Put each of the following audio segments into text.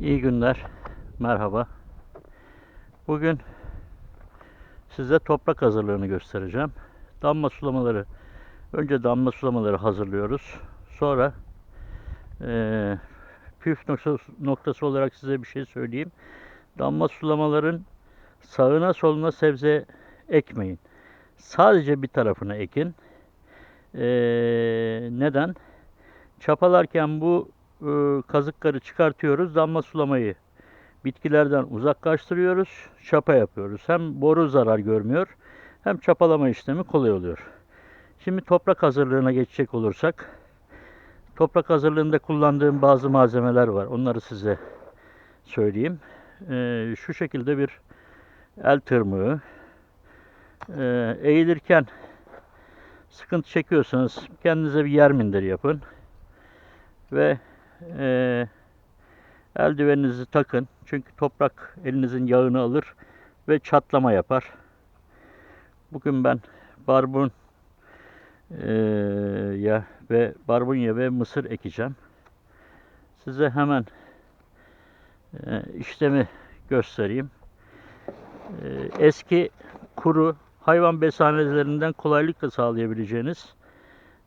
İyi günler, merhaba. Bugün size toprak hazırlığını göstereceğim. Damla sulamaları, önce damla sulamaları hazırlıyoruz. Sonra eee püf noktası, olarak size bir şey söyleyeyim. Damla sulamaların sağına soluna sebze ekmeyin. Sadece bir tarafına ekin. Eee, neden? Çapalarken bu e, kazıkları çıkartıyoruz. Damla sulamayı bitkilerden uzaklaştırıyoruz. Çapa yapıyoruz. Hem boru zarar görmüyor hem çapalama işlemi kolay oluyor. Şimdi toprak hazırlığına geçecek olursak toprak hazırlığında kullandığım bazı malzemeler var. Onları size söyleyeyim. E, şu şekilde bir el tırmığı. E, eğilirken sıkıntı çekiyorsanız kendinize bir yer minderi yapın ve eee eldiveninizi takın. Çünkü toprak elinizin yağını alır ve çatlama yapar. Bugün ben barbun eee, ya ve barbunya ve mısır ekeceğim. Size hemen eee, işlemi göstereyim. Eee, eski kuru hayvan besanelerinden kolaylıkla sağlayabileceğiniz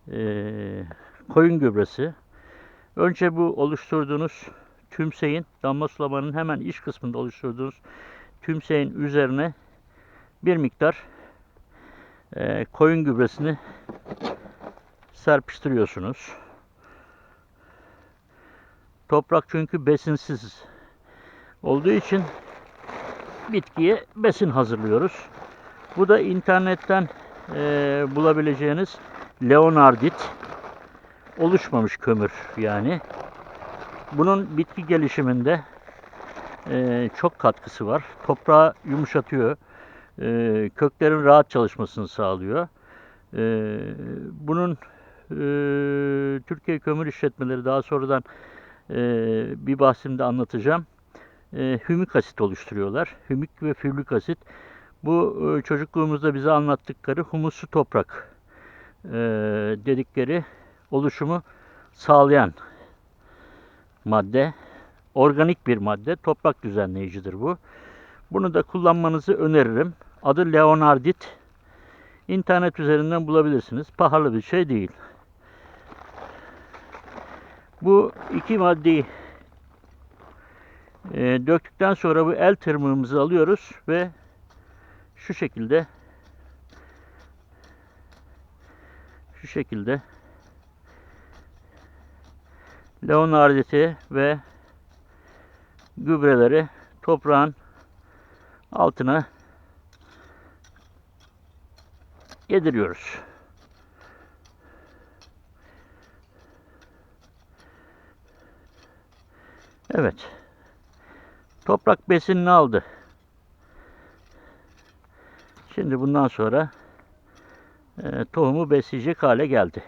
eee, koyun gübresi. Önce bu oluşturduğunuz tümseyin, damla sulamanın hemen iç kısmında oluşturduğunuz tümseyin üzerine bir miktar eee, koyun gübresini serpiştiriyorsunuz. Toprak çünkü besinsiz olduğu için bitkiye besin hazırlıyoruz. Bu da internetten eee, bulabileceğiniz leonardit oluşmamış kömür yani. Bunun bitki gelişiminde eee, çok katkısı var. Toprağı yumuşatıyor. Eee, köklerin rahat çalışmasını sağlıyor. Eee, bunun eee, Türkiye Kömür İşletmeleri daha sonradan eee, bir bahsimde anlatacağım. Eee, hümik asit oluşturuyorlar. Hümik ve füllük asit. Bu eee, çocukluğumuzda bize anlattıkları humuslu toprak eee, dedikleri oluşumu sağlayan madde. Organik bir madde. Toprak düzenleyicidir bu. Bunu da kullanmanızı öneririm. Adı Leonardit. İnternet üzerinden bulabilirsiniz. Pahalı bir şey değil. Bu iki maddeyi e, döktükten sonra bu el tırmığımızı alıyoruz ve şu şekilde şu şekilde leonarditi ve gübreleri toprağın altına yediriyoruz. Evet. Toprak besinini aldı. Şimdi bundan sonra e, tohumu besleyecek hale geldi.